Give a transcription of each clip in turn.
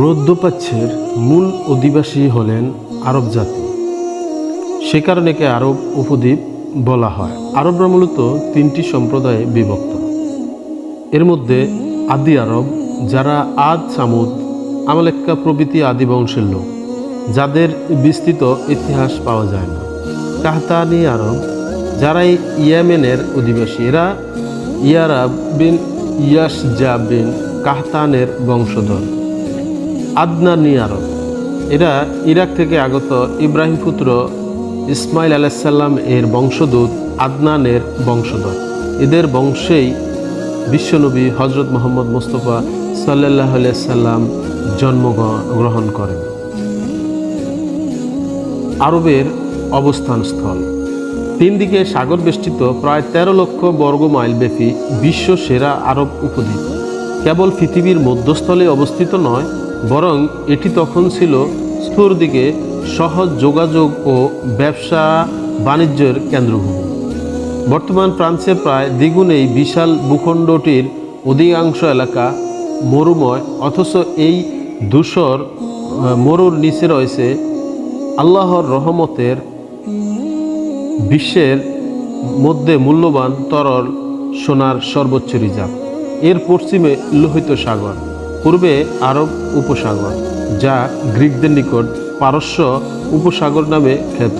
মধ্যপ্রাচ্যের মূল অধিবাসী হলেন আরব জাতি। সে কারণে একে আরব উপদ্বীপ বলা হয়। আরবরা মূলত তিনটি সম্প্রদায়ে বিভক্ত। এর মধ্যে আদি আরব, যারা আদ সামুদ, আমালেক্কা প্রভৃতি আদি বংশের লোক, যাদের বিস্তৃত ইতিহাস পাওয়া যায় না। কাহতানি আরব যারা ইয়ামেনের অধিবাসী, এরা ইয়ারাব বিন ইয়াসজা বিন কাহতানের বংশধর। আদনানি আরব এরা ইরাক থেকে আগত ইব্রাহিম পুত্র ইসমাইল আলাইসাল্লাম এর বংশদূত আদনানের বংশধর। এদের বংশেই বিশ্বনবী হজরত মোহাম্মদ মুস্তফা সাল্লাহ সাল্লাম জন্মগ্রহণ করেন। আরবের অবস্থানস্থল। তিন দিকে সাগর বেষ্টিত প্রায় তেরো লক্ষ বর্গ মাইল ব্যাপী বিশ্ব সেরা আরব উপদ্বীপ। কেবল পৃথিবীর মধ্যস্থলে অবস্থিত নয় বরং এটি তখন ছিল স্থূর দিকে সহজ যোগাযোগ ও ব্যবসা বাণিজ্যের কেন্দ্রভূমি। বর্তমান ফ্রান্সের প্রায় দ্বিগুণ এই বিশাল ভূখণ্ডটির অধিকাংশ এলাকা মরুময়, অথচ এই ধূসর মরুর নিচে রয়েছে আল্লাহর রহমতের বিশ্বের মধ্যে মূল্যবান তরল সোনার সর্বোচ্চ রিজার্ভ। এর পশ্চিমে লোহিত সাগর। পূর্বে আরব উপসাগর, যা গ্রিকদের নিকট পারস্য উপসাগর নামে খ্যাত।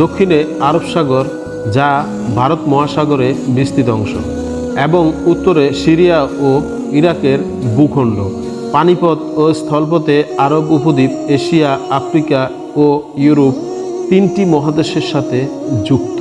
দক্ষিণে আরব সাগর, যা ভারত মহাসাগরে বিস্তৃত অংশ, এবং উত্তরে সিরিয়া ও ইরাকের ভূখণ্ড। পানিপথ ও স্থলপথে আরব উপদ্বীপ, এশিয়া, আফ্রিকা ও ইউরোপ তিনটি মহাদেশের সাথে যুক্ত।